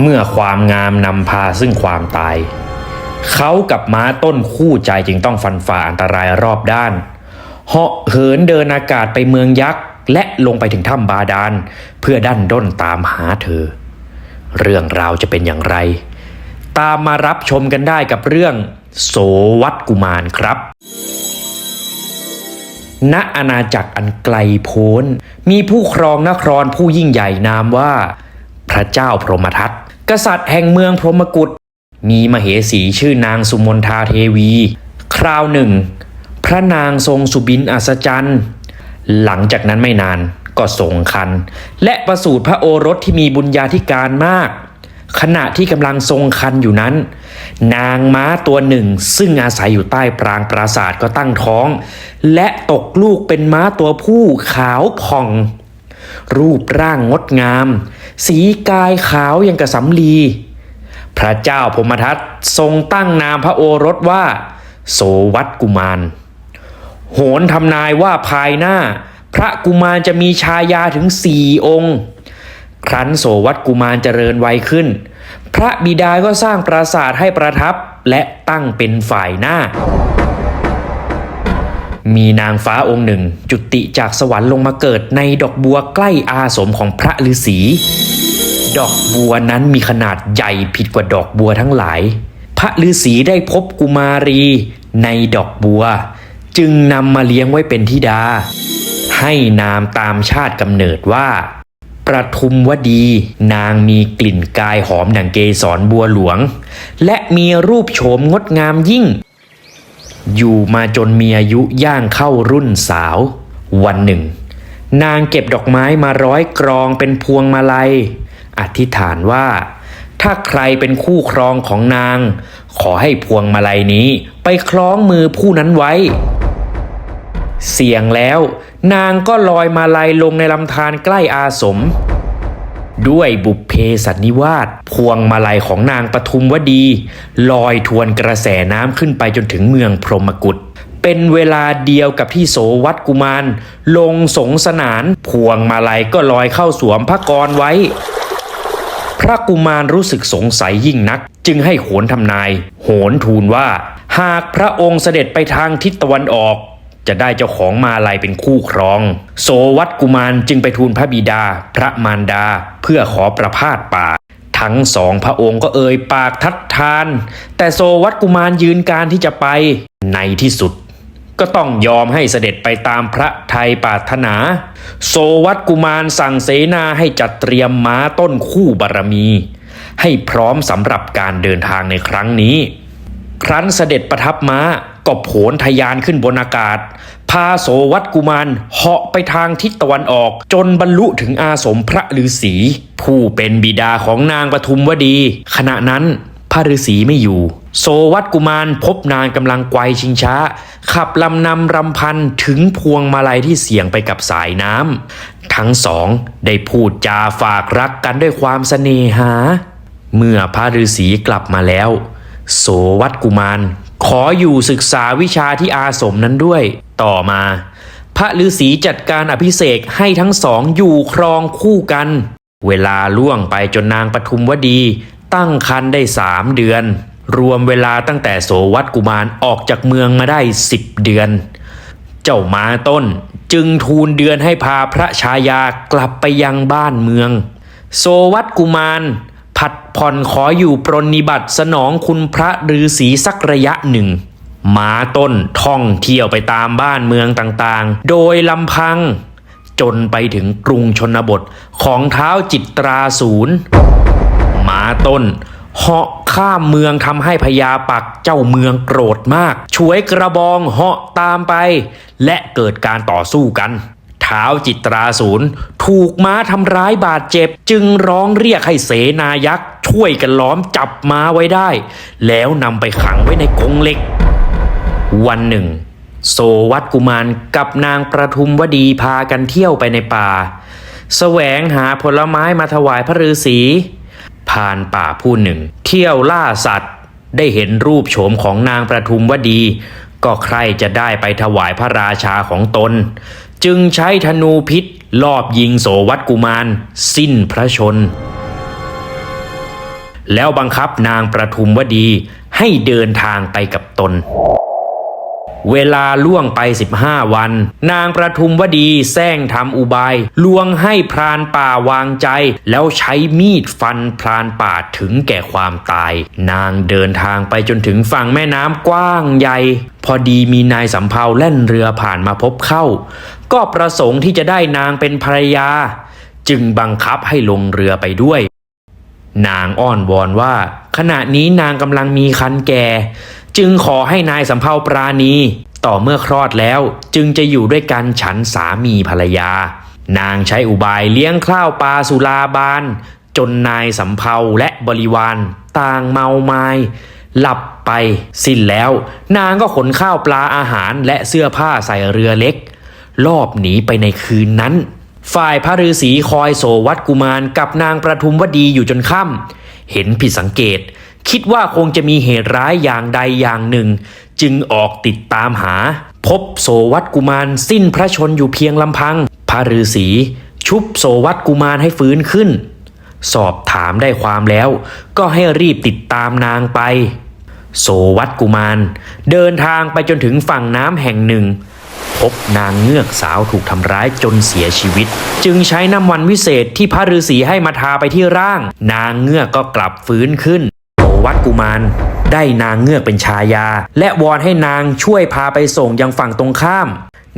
เมื่อความงามนำพาซึ่งความตาย เขากับม้าต้นคู่ใจจึงต้องฟันฝ่าอันตรายรอบด้านเหาะเหินเดินอากาศไปเมืองยักษ์ และลงไปถึงถ้ำบาดาลเพื่อดันด้นตามหาเธอ เรื่องราวจะเป็นอย่างไร ตามมารับชมกันได้กับเรื่อง โสวัตกุมารครับณอาณาจักรอันไกลโพ้น มีผู้ครองนครผู้ยิ่งใหญ่นามว่า พระเจ้าพรหมทัต กษัตริย์แห่งเมืองพรหมกุฏมีมเหสีชื่อนางสุมนทาเทวี คราวหนึ่ง พระนางทรงสุบินอัศจรรย์หลังจากนั้นไม่นานก็ทรงคัน และประสูติพระโอรสที่มีบุญญาธิการมาก ขณะที่กำลังทรงคันอยู่นั้น นางม้าตัวหนึ่งซึ่งอาศัยอยู่ใต้ปรางปราศาสตร์ก็ตั้งท้อง และตกลูกเป็นม้าตัวผู้ขาวผ่อง รูปร่างงดงาม สีกายขาวอย่างกระสำลี พระเจ้าพมทัตทรงตั้งนามพระโอรสว่า โสวัตกุมาร โหนทำนายว่าภายหน้า พระกุมารจะมีชายาถึงสี่องค์ ครั้นโสวัตกุมารเจริญวัยขึ้น พระบิดาก็สร้างปราสาทให้ประทับและตั้งเป็นฝ่ายหน้า มีนางฟ้าองค์หนึ่ง จุติจากสวรรค์ลงมาเกิดในดอกบัวใกล้อาสมของพระฤาษี ดอกบัวนั้นมีขนาดใหญ่ผิดกว่าดอกบัวทั้งหลาย พระฤาษีได้พบกุมารีในดอกบัว จึงนำมาเลี้ยงไว้เป็นธิดา ให้นามตามชาติกำเนิดว่าประทุมวดี นางมีกลิ่นกายหอมดังเกสรบัวหลวง และมีรูปโฉมงดงามยิ่ง อยู่มาจนมีอายุย่างเข้ารุ่นสาว วันหนึ่ง นางเก็บดอกไม้มาร้อยกรองเป็นพวงมาลัย อธิษฐานว่า ถ้าใครเป็นคู่ครองของนาง ขอให้พวงมาลัยนี้ไปคล้องมือผู้นั้นไว้ เสียงแล้ว นางก็ลอยมาลัยลงในลำธารใกล้อาสม ด้วยบุพเพสันนิวาสพวงมาลัยของนางปทุมวดี ลอยทวนกระแสน้ำขึ้นไปจนถึงเมืองพรหมกุฏเป็นเวลาเดียวกับที่โสวัตกุมาร ลงสงสนาน พวงมาลัยก็ลอยเข้าสวมพระกรไว้ พระกุมารรู้สึกสงสัยยิ่งนัก จึงให้โหนทำนาย โหนทูลว่า หากพระองค์เสด็จไปทางทิศตะวันออก จะได้เจ้าของมาลัยเป็นคู่ครอง โสวัตกุมารจึงไปทูลพระบิดา พระมารดา เพื่อขอประพาสป่า ทั้งสองพระองค์ก็เอ่ยปากทัดทาน แต่โสวัตกุมารยืนการที่จะไป ในที่สุด ก็ต้องยอมให้เสด็จไปตามพระไทยปาถนา โสวัตกุมารสั่งเสนาให้จัดเตรียมม้าต้นคู่บารมี ให้พร้อมสำหรับการเดินทางในครั้งนี้ ครั้นเสด็จประทับม้า ก็โผนทะยานขึ้นบนอากาศ พาโสวัตกุมารเหาะไปทางทิศตะวันออก จนบรรลุถึงอาสมพระฤาษีผู้เป็นบิดาของนางปทุมวดี ขณะนั้นพระฤาษีไม่อยู่ โสวัตกุมารพบนางกำลังไกวชิงช้า ขับลำนำรำพันถึงพวงมาลัยที่เสี่ยงไปกับสายน้ำทั้งสองได้พูดจาฝากรักกันด้วยความเสน่หา เมื่อพระฤาษีกลับมาแล้ว โสวัตกุมาร ขออยู่ศึกษาวิชาที่อาสมนั้นด้วย ต่อมา พระฤาษีจัดการอภิเษกให้ทั้งสองอยู่ครองคู่กัน เวลาล่วงไปจนนางปทุมวดี ตั้งครรภ์ได้สามเดือน รวมเวลาตั้งแต่โสวัตกุมารออกจากเมืองมาได้สิบเดือน เจ้ามาต้นจึงทูลเดือนให้พาพระชายากลับไปยังบ้านเมือง โสวัตกุมาร ผัดผ่อนขออยู่ปรนนิบัติสนองคุณพระฤาษีสักระยะหนึ่งมาต้นท่องเที่ยวไปตามบ้านเมืองต่างๆ โดยลำพัง จนไปถึงกรุงชนบทของเท้าจิตราศูนย์มาต้นเหาะข้ามเมืองทำให้พญาปักเจ้าเมืองโกรธมาก ช่วยกระบองเหาะตามไป และเกิดการต่อสู้กัน ท้าจิตราศูนย์ถูกม้าทำร้ายบาดเจ็บ จึงร้องเรียกให้เสนายักษ์ช่วยกันล้อมจับม้าไว้ได้ แล้วนำไปขังไว้ในกรงเหล็ก วันหนึ่งโสวัตกุมารกับนางประทุมวดีพากันเที่ยวไปในป่าแสวงหาผลไม้มาถวายพระฤาษีผ่านป่าผู้หนึ่ง เที่ยวล่าสัตว์ ได้เห็นรูปโฉมของนางประทุมวดีก็ใครจะได้ไปถวายพระราชาของตน จึงใช้ธนูพิษลอบยิงโสวัตกุมาร สิ้นพระชน แล้วบังคับนางประทุมวดีให้เดินทางไปกับตน เวลาล่วงไป 15 วัน นางประทุมวดีแซงทำอุบาย ลวงให้พรานป่าวางใจ แล้วใช้มีดฟันพรานป่าถึงแก่ความตาย นางเดินทางไปจนถึงฝั่งแม่น้ำกว้างใหญ่ พอดีมีนายสำเภาแล่นเรือผ่านมาพบเข้า ก็ประสงค์ที่จะได้นางเป็นภรรยา จึงบังคับให้ลงเรือไปด้วย นางอ้อนวอนว่า ขณะนี้นางกำลังมีคันแก่ จึงขอให้นายสำเภาปราณี ต่อเมื่อคลอดแล้วจึงจะอยู่ด้วยกันฉันสามีภรรยา นางใช้อุบายเลี้ยงข้าวปลาสุลาบาน จนนายสำเภาและบริวาร ต่างเมาไมา้หลับไปสิ้นแล้ว นางก็ขนข้าวปลาอาหารและเสื้อผ้าใส่เรือเล็ก ลอบหนีไปในคืนนั้น ฝ่ายพระฤาษีคอยโสวัดกุมารกับนางประทุมวดีอยู่จนค่ำเห็นผิดสังเกต คิดว่าคงจะมีเหตุร้ายอย่างใดอย่างหนึ่ง จึงออกติดตามหา พบโสวัดกุมารสิ้นพระชนอยู่เพียงลำพัง พระฤาษีชุบโสวัดกุมารให้ฟื้นขึ้น สอบถามได้ความแล้ว ก็ให้รีบติดตามนางไป โสวัดกุมาร เดินทางไปจนถึงฝั่งน้ำแห่งหนึ่ง พบนางเงือกสาวถูกทำร้ายจนเสียชีวิต จึงใช้น้ำมันวิเศษที่พระฤาษีให้มาทาไปที่ร่าง นางเงือกก็กลับฟื้นขึ้นโสวัดกุมารได้นางเงือกเป็นชายา และวอนให้นางช่วยพาไปส่งยังฝั่งตรงข้าม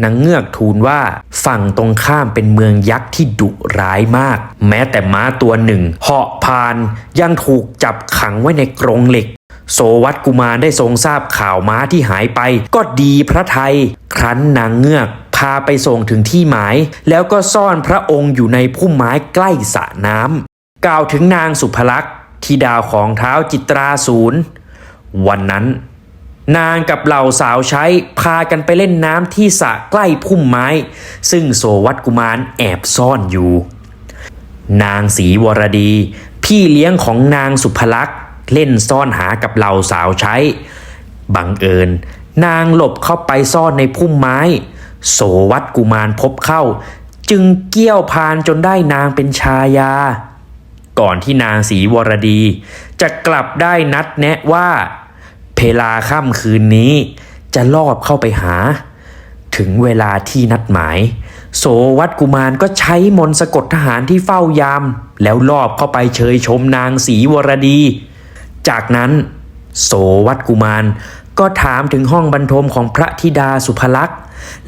นางเงือกทูลว่าฝั่งตรงข้ามเป็นเมืองยักษ์ที่ดุร้ายมาก แม้แต่ม้าตัวหนึ่งเหาะพานยังถูกจับขังไว้ในกรงเหล็ก โสวัตกุมารได้ทรงทราบข่าวม้าที่หายไป ก็ดีพระไทย ครั้นนางเงือกพาไปส่งถึงที่หมาย แล้วก็ซ่อนพระองค์อยู่ในพุ่มไม้ใกล้สระน้ำกล่าวถึงนางสุภลักษณ์ธิดาวของเท้าจิตราศูนย์วันนั้น นางกับเหล่าสาวใช้พากันไปเล่นน้ำที่สระใกล้พุ่มไม้ ซึ่งโสวัตกุมารแอบซ่อนอยู่ นางศรีวรดี พี่เลี้ยงของนางสุภลักษณ์ เล่นซ่อนหากับเหล่าสาวใช้ บังเอิญ นางหลบเข้าไปซ่อนในพุ่มไม้ โสวัตกุมารพบเข้า จึงเกี้ยวพานจนได้นางเป็นชายา ก่อนที่นางศรีวรดี จะกลับได้นัดแนะว่า เพลาค่ำคืนนี้ จะลอบเข้าไปหา ถึงเวลาที่นัดหมายโสวัตกุมารก็ใช้มนต์สะกดทหารที่เฝ้ายาม แล้วลอบเข้าไปเชยชมนางศรีวรดี จากนั้น โสวัตกุมาร ก็ถามถึงห้องบรรทมของพระธิดาสุภลักษณ์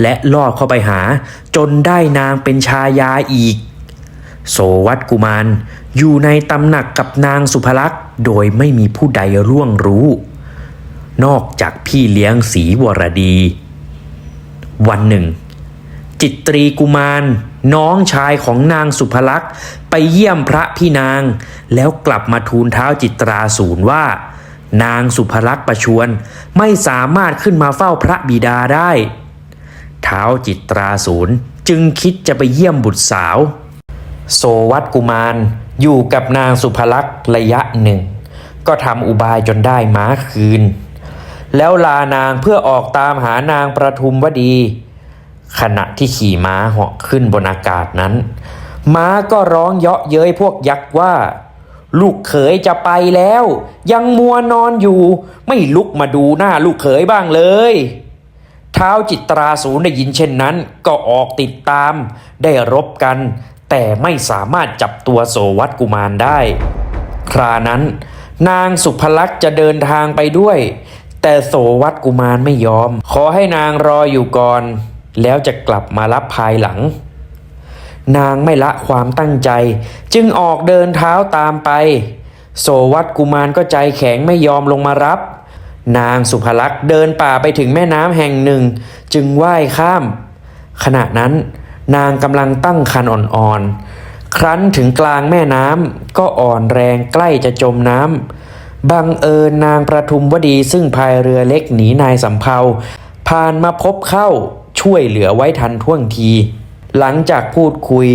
และล่อเข้าไปหาจนได้นางเป็นชายาอีก โสวัตกุมาร อยู่ในตำหนักกับนางสุภลักษณ์ โดยไม่มีผู้ใดร่วงรู้ นอกจากพี่เลี้ยงศรีวรดี วันหนึ่ง จิตรีกุมาร น้องชายของนางสุภลักษณ์ไปเยี่ยมพระพี่นาง แล้วกลับมาทูลเท้าจิตราศูนย์ว่า นางสุภลักษณ์ประชวน ไม่สามารถขึ้นมาเฝ้าพระบิดาได้ เท้าจิตราศูนย์จึงคิดจะไปเยี่ยมบุตรสาว โสวัตกุมารอยู่กับนางสุภลักษณ์ระยะหนึ่ง ก็ทำอุบายจนได้ม้าคืน แล้วลานางเพื่อออกตามหานางประทุมวดี ขณะที่ขี่ม้าเหาะขึ้นบนอากาศนั้น ม้าก็ร้องเยาะเย้ยพวกยักษ์ว่า ลูกเขยจะไปแล้ว ยังมัวนอนอยู่ ไม่ลุกมาดูหน้าลูกเขยบ้างเลยเท้าจิตราศูนย์ได้ยินเช่นนั้น ก็ออกติดตาม ได้รบกัน แต่ไม่สามารถจับตัวโสวัตกุมารได้ ครานั้น นางสุภลักษ์จะเดินทางไปด้วย แต่โสวัตกุมารไม่ยอม ขอให้นางรออยู่ก่อน แล้วจะกลับมารับภายหลัง นางไม่ละความตั้งใจ จึงออกเดินเท้าตามไป โสวัตกุมารก็ใจแข็งไม่ยอมลงมารับ นางสุภลักษ์เดินป่าไปถึงแม่น้ำแห่งหนึ่ง จึงว่ายข้าม ขณะนั้น นางกำลังตั้งคันอ่อนๆ ครั้นถึงกลางแม่น้ำก็อ่อนแรงใกล้จะจมน้ำบังเอิญนางประทุมวดีซึ่งพายเรือเล็กหนีนายสำเภาผ่านมาพบเข้า ช่วยเหลือไว้ทันท่วงที หลังจากพูดคุย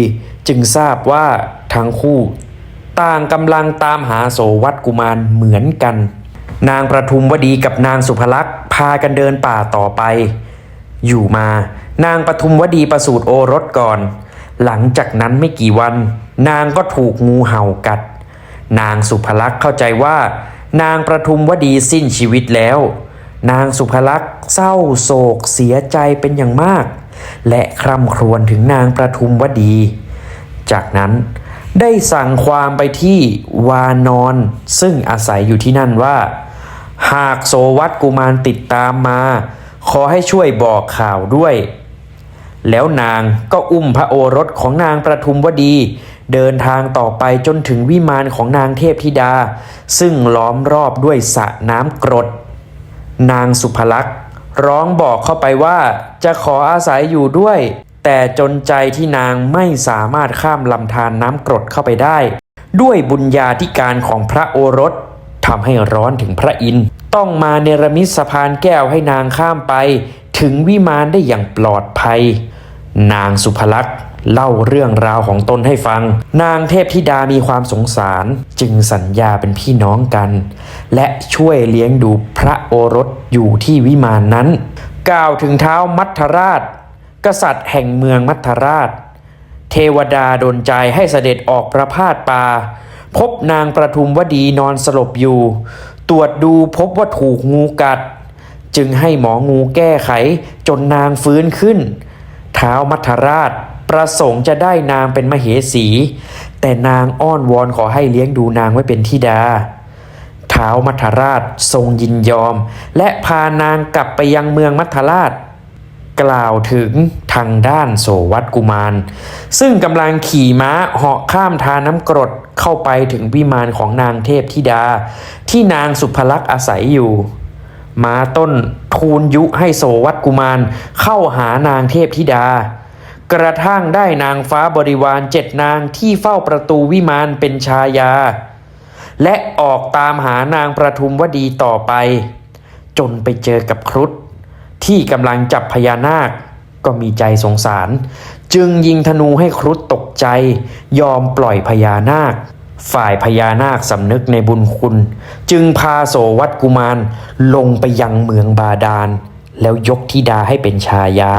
จึงทราบว่าทั้งคู่ ต่างกำลังตามหาโสวัตกุมารเหมือนกัน นางประทุมวดีกับนางสุภลักษ์พากันเดินป่าต่อไป อยู่มานางประทุมวดีประสูติโอรสก่อน หลังจากนั้นไม่กี่วัน นางก็ถูกงูเห่ากัด นางสุภลักษ์เข้าใจว่า นางประทุมวดีสิ้นชีวิตแล้ว นางสุภลักษณ์เศร้าโศกเสียใจเป็นอย่างมาก และคร่ำครวญถึงนางประทุมวดี จากนั้นได้สั่งความไปที่วานอนซึ่งอาศัยอยู่ที่นั่นว่า หากโสวัตกุมารติดตามมา ขอให้ช่วยบอกข่าวด้วย แล้วนางก็อุ้มพระโอรสของนางประทุมวดี เดินทางต่อไปจนถึงวิมานของนางเทพธิดา ซึ่งล้อมรอบด้วยสระน้ำกรด นางสุภลักษณ์ ร้องบอกเข้าไปว่าจะขออาศัยอยู่ด้วย แต่จนใจที่นางไม่สามารถข้ามลำธารน้ำกรดเข้าไปได้ ด้วยบุญญาธิการของพระโอรสทำให้ร้อนถึงพระอินทร์ต้องมาเนรมิตสะพานแก้วให้นางข้ามไป ถึงวิมานได้อย่างปลอดภัย นางสุภลักษณ์ เล่าเรื่องราวของตนให้ฟัง นางเทพธิดามีความสงสาร จึงสัญญาเป็นพี่น้องกัน และช่วยเลี้ยงดูพระโอรสอยู่ที่วิมานนั้น กล่าวถึงเท้ามัทราช กษัตริย์แห่งเมืองมัทราช เทวดาดนใจให้เสด็จออกประพาสป่าพบนางประทุมวดีนอนสลบอยู่ ตรวจดูพบว่าถูกงูกัด จึงให้หมองูแก้ไขจนนางฟื้นขึ้น เท้ามัทราช ประสงค์จะได้นางเป็นมเหสี แต่นางอ้อนวอนขอให้เลี้ยงดูนางไว้เป็นธิดาเท้าวมัทราชทรงยินยอม และพานางกลับไปยังเมืองมัทราช กล่าวถึงทางด้านโสวัตกุมาร ซึ่งกำลังขี่ม้าเหาะข้ามทาน้ำกรดเข้าไปถึงวิมานของนางเทพธิดา ที่นางสุภลักษ์อาศัยอยู่ ม้าต้นทูลยุให้โสวัตกุมารเข้าหานางเทพธิดา กระทั่งได้นางฟ้าบริวารเจ็ดนางที่เฝ้าประตูวิมานเป็นชายา และออกตามหานางประทุมวดีต่อไป จนไปเจอกับครุฑที่กำลังจับพญานาค ก็มีใจสงสาร จึงยิงธนูให้ครุฑตกใจ ยอมปล่อยพญานาค ฝ่ายพญานาคสำนึกในบุญคุณ จึงพาโสวัตกุมารลงไปยังเมืองบาดาล แล้วยกธิดาให้เป็นชายา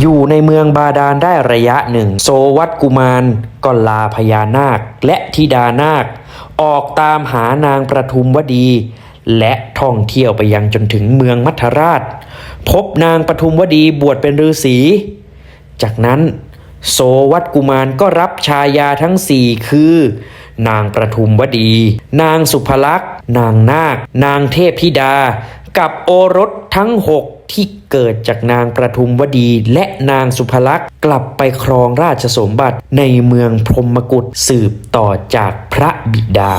อยู่ในเมืองบาดาลได้ระยะหนึ่งโสวัตกุมารก็ลาพญานาคและธิดานาค ออกตามหานางประทุมวดี และท่องเที่ยวไปยังจนถึงเมืองมัทราช พบนางปทุมวดีบวชเป็นฤาษี จากนั้นโสวัตกุมารก็รับชายาทั้งสี่คือ นางประทุมวดี นางสุภลักษณ์ นางนาค นางเทพธิดา กับโอรสทั้งหก ที่เกิดจากนางประทุมวดี และนางสุภลักษณ์กลับไปครองราชสมบัติในเมืองพรมกุฏสืบต่อจากพระบิดา